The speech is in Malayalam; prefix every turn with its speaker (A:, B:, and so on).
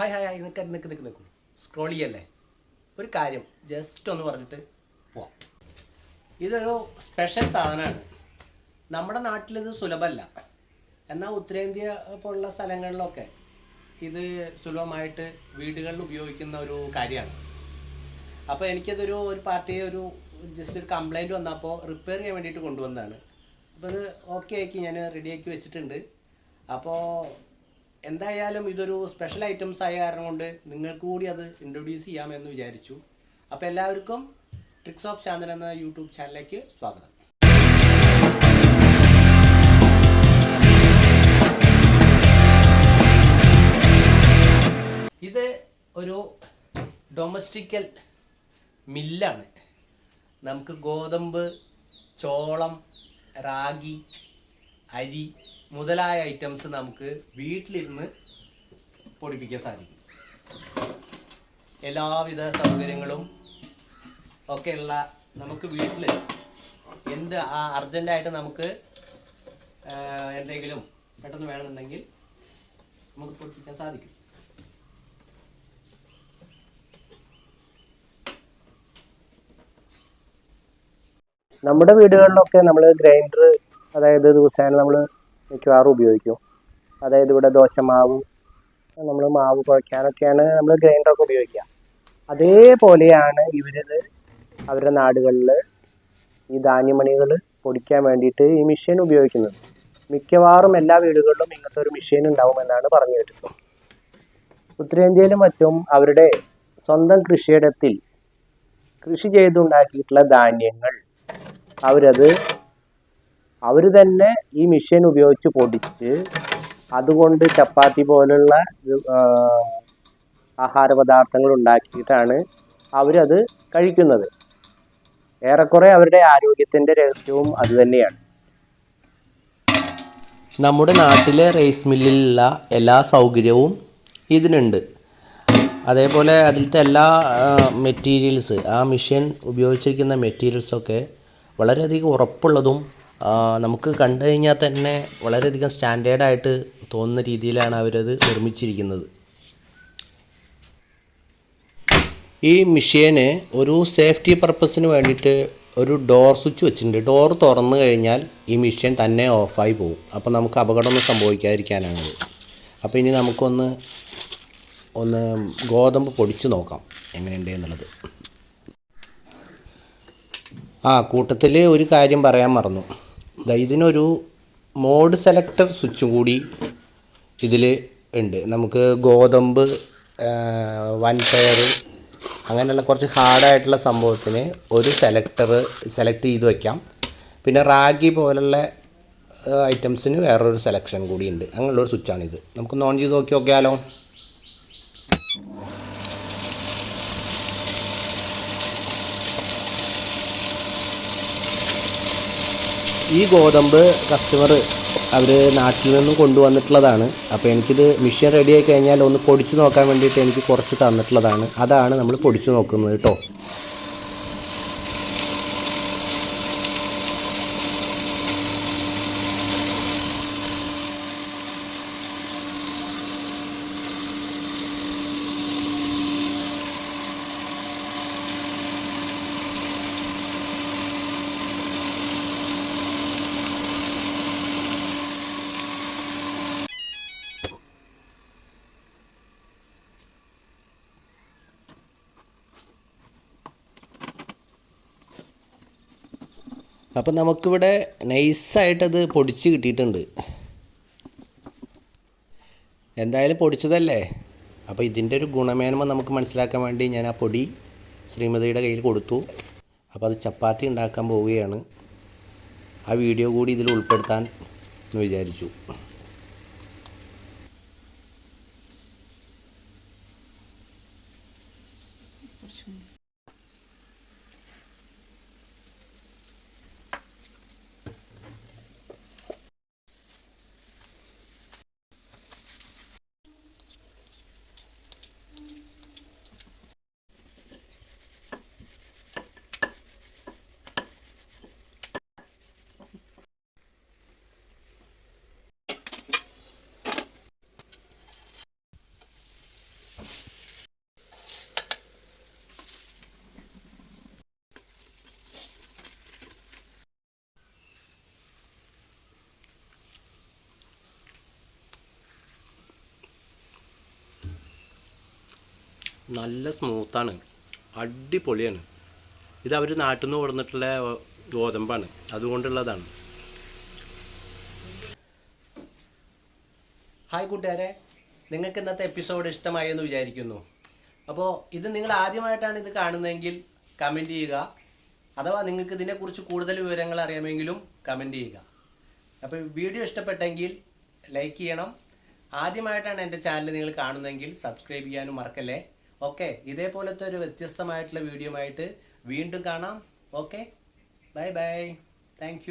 A: ഹായ് ഹായ് ഹായ് നിൽക്കാൻ നിൽക്ക് നിൽക്ക് നിൽക്കും സ്ക്രോൾ ചെയ്യല്ലേ? ഒരു കാര്യം ജസ്റ്റ് ഒന്ന് പറഞ്ഞിട്ട് പോവാം. ഇതൊരു സ്പെഷ്യൽ സാധനമാണ് നമ്മുടെ നാട്ടിലിത് സുലഭമല്ല എന്നാൽ ഉത്തരേന്ത്യ പോലുള്ള സ്ഥലങ്ങളിലൊക്കെ ഇത് സുലഭമായിട്ട് വീടുകളിൽ ഉപയോഗിക്കുന്ന ഒരു കാര്യമാണ്. അപ്പോൾ എനിക്കതൊരു ഒരു പാർട്ടി ഒരു ജസ്റ്റ് ഒരു കംപ്ലൈന്റ് വന്നപ്പോൾ റിപ്പയർ ചെയ്യാൻ വേണ്ടിയിട്ട് കൊണ്ടുവന്നതാണ്. അപ്പോൾ ഇത് ഓക്കെ ആക്കി ഞാൻ റെഡിയാക്കി വെച്ചിട്ടുണ്ട്. അപ്പോൾ എന്തായാലും ഇതൊരു സ്പെഷ്യൽ ഐറ്റംസ് ആയ കാരണം കൊണ്ട് നിങ്ങൾക്ക് കൂടി അത് ഇൻട്രൊഡ്യൂസ് ചെയ്യാമെന്ന് വിചാരിച്ചു. അപ്പോൾ എല്ലാവർക്കും ട്രിക്സ് ഓഫ് ചാനൽ എന്ന യൂട്യൂബ് ചാനലിലേക്ക് സ്വാഗതം. ഇത് ഒരു ഡൊമസ്റ്റിക്കൽ മില്ലാണ് നമുക്ക് ഗോതമ്പ് ചോളം റാഗി അരി മുതലായ ഐറ്റംസ് നമുക്ക് വീട്ടിലിരുന്ന് പൊടിപ്പിക്കാൻ സാധിക്കും. എല്ലാവിധ സൗകര്യങ്ങളും ഒക്കെയുള്ള നമുക്ക് വീട്ടിൽ എന്ത് ആ അർജന്റായിട്ട് നമുക്ക് എന്തെങ്കിലും പെട്ടെന്ന് വേണമെന്നുണ്ടെങ്കിൽ നമുക്ക് പൊടിപ്പിക്കാൻ സാധിക്കും.
B: നമ്മുടെ വീടുകളിലൊക്കെ നമ്മൾ ഗ്രൈൻഡർ അതായത് ദിവസേന നമ്മൾ മിക്കവാറും ഉപയോഗിക്കും. അതായത് ഇവിടെ ദോശ മാവ് നമ്മൾ മാവ് കുഴയ്ക്കാനൊക്കെയാണ് നമ്മൾ ഗ്രൈൻഡറൊക്കെ ഉപയോഗിക്കുക. അതേപോലെയാണ് ഇവരിത് അവരുടെ നാടുകളിൽ ഈ ധാന്യമണികൾ പൊടിക്കാൻ വേണ്ടിയിട്ട് ഈ മെഷീൻ ഉപയോഗിക്കുന്നത്. മിക്കവാറും എല്ലാ വീടുകളിലും ഇങ്ങനത്തെ ഒരു മെഷീൻ ഉണ്ടാവുമെന്നാണ് പറഞ്ഞു കേട്ടിട്ടുള്ളത്. ഉത്തരേന്ത്യയിലും മറ്റും അവരുടെ സ്വന്തം കൃഷിയിടത്തിൽ കൃഷി ചെയ്തുണ്ടാക്കിയിട്ടുള്ള ധാന്യങ്ങൾ അവരത് അവർ തന്നെ ഈ മെഷീൻ ഉപയോഗിച്ച് പൊടിച്ച് അതുകൊണ്ട് ചപ്പാത്തി പോലുള്ള ആഹാര പദാർത്ഥങ്ങൾ ഉണ്ടാക്കിയിട്ടാണ് അവരത് കഴിക്കുന്നത്. ഏറെക്കുറെ അവരുടെ ആരോഗ്യത്തിന്റെ രഹസ്യവും അതുതന്നെയാണ്
A: നമ്മുടെ നാട്ടിലെ റൈസ് മില്ലിലുള്ള എല്ലാ സൗകര്യവും ഇതിനുണ്ട്. അതേപോലെ അതിലത്തെ എല്ലാ മെറ്റീരിയൽസ് ആ മെഷീൻ ഉപയോഗിച്ചിരിക്കുന്ന മെറ്റീരിയൽസൊക്കെ വളരെയധികം ഉറപ്പുള്ളതും നമുക്ക് കണ്ടു കഴിഞ്ഞാൽ തന്നെ വളരെയധികം സ്റ്റാൻഡേർഡായിട്ട് തോന്നുന്ന രീതിയിലാണ് അവരത് നിർമ്മിച്ചിരിക്കുന്നത്. ഈ മിഷീന് ഒരു സേഫ്റ്റി പർപ്പസിന് വേണ്ടിയിട്ട് ഒരു ഡോർ സ്വിച്ച് വെച്ചിട്ടുണ്ട്. ഡോർ തുറന്നു കഴിഞ്ഞാൽ ഈ മിഷീൻ തന്നെ ഓഫായി പോകും. അപ്പോൾ നമുക്ക് അപകടമൊന്നും സംഭവിക്കാതിരിക്കാനാണത് അപ്പോൾ ഇനി നമുക്കൊന്ന് ഒന്ന് ഗോതമ്പ് പൊടിച്ച് നോക്കാം എങ്ങനെയുണ്ട് എന്നുള്ളത്. ആ കൂട്ടത്തിൽ ഒരു കാര്യം പറയാൻ മറന്നു. ഇതിനൊരു മോഡ് സെലക്ടർ സ്വിച്ചും കൂടി ഇതിൽ ഉണ്ട്. നമുക്ക് ഗോതമ്പ് വൻപയർ അങ്ങനെയുള്ള കുറച്ച് ഹാർഡായിട്ടുള്ള സംഭവത്തിന് ഒരു സെലക്ടർ സെലക്ട് ചെയ്ത് വയ്ക്കാം പിന്നെ റാഗി പോലുള്ള ഐറ്റംസിന് വേറൊരു സെലക്ഷൻ കൂടി ഉണ്ട്. അങ്ങനെയുള്ളൊരു സ്വിച്ചാണിത് നമുക്ക് ഓൺ ചെയ്ത് നോക്കി നോക്കിയാലോ? ഈ ഗോതമ്പ് കസ്റ്റമർ അവർ നാട്ടിൽ നിന്നും കൊണ്ടുവന്നിട്ടുള്ളതാണ്. അപ്പോൾ എനിക്കിത് മെഷീൻ റെഡി ആയി കഴിഞ്ഞാൽ ഒന്ന് പൊടിച്ച് നോക്കാൻ വേണ്ടിയിട്ട് എനിക്ക് കുറച്ച് തന്നിട്ടുള്ളതാണ്. അതാണ് നമ്മൾ പൊടിച്ച് നോക്കുന്നത് കേട്ടോ അപ്പം നമുക്കിവിടെ നൈസായിട്ടത് പൊടിച്ച് കിട്ടിയിട്ടുണ്ട്. എന്തായാലും പൊടിച്ചതല്ലേ? അപ്പോൾ ഇതിന്റെ ഒരു ഗുണമേന്മ നമുക്ക് മനസ്സിലാക്കാൻ വേണ്ടി ഞാൻ ആ പൊടി ശ്രീമതിയുടെ കയ്യിൽ കൊടുത്തു. അപ്പോൾ അത് ചപ്പാത്തി ഉണ്ടാക്കാൻ പോവുകയാണ്. ആ വീഡിയോ കൂടി ഇതിൽ ഉൾപ്പെടുത്താൻ എന്ന് വിചാരിച്ചു. നല്ല സ്മൂത്താണ്. അടിപൊളിയാണ്. ഇത് അവർ നാട്ടിൽ നിന്ന് കൊടുന്നിട്ടുള്ള ഗോതമ്പാണ്. അതുകൊണ്ടുള്ളതാണ്. ഹായ് കൂട്ടുകാരെ. നിങ്ങൾക്ക് ഇന്നത്തെ എപ്പിസോഡ് ഇഷ്ടമായി എന്ന് വിചാരിക്കുന്നു. അപ്പോൾ ഇത് നിങ്ങൾ ആദ്യമായിട്ടാണ് ഇത് കാണുന്നതെങ്കിൽ കമന്റ് ചെയ്യുക. അഥവാ നിങ്ങൾക്ക് ഇതിനെക്കുറിച്ച് കൂടുതൽ വിവരങ്ങൾ അറിയാമെങ്കിലും കമന്റ് ചെയ്യുക. അപ്പോൾ വീഡിയോ ഇഷ്ടപ്പെട്ടെങ്കിൽ ലൈക്ക് ചെയ്യണം. ആദ്യമായിട്ടാണ് എന്റെ ചാനൽ നിങ്ങൾ കാണുന്നതെങ്കിൽ സബ്സ്ക്രൈബ് ചെയ്യാനും മറക്കല്ലേ? ഓക്കെ ഇതേപോലത്തെ ഒരു വ്യത്യസ്തമായിട്ടുള്ള വീഡിയോ ആയിട്ട് വീണ്ടും കാണാം. Okay bye bye. താങ്ക്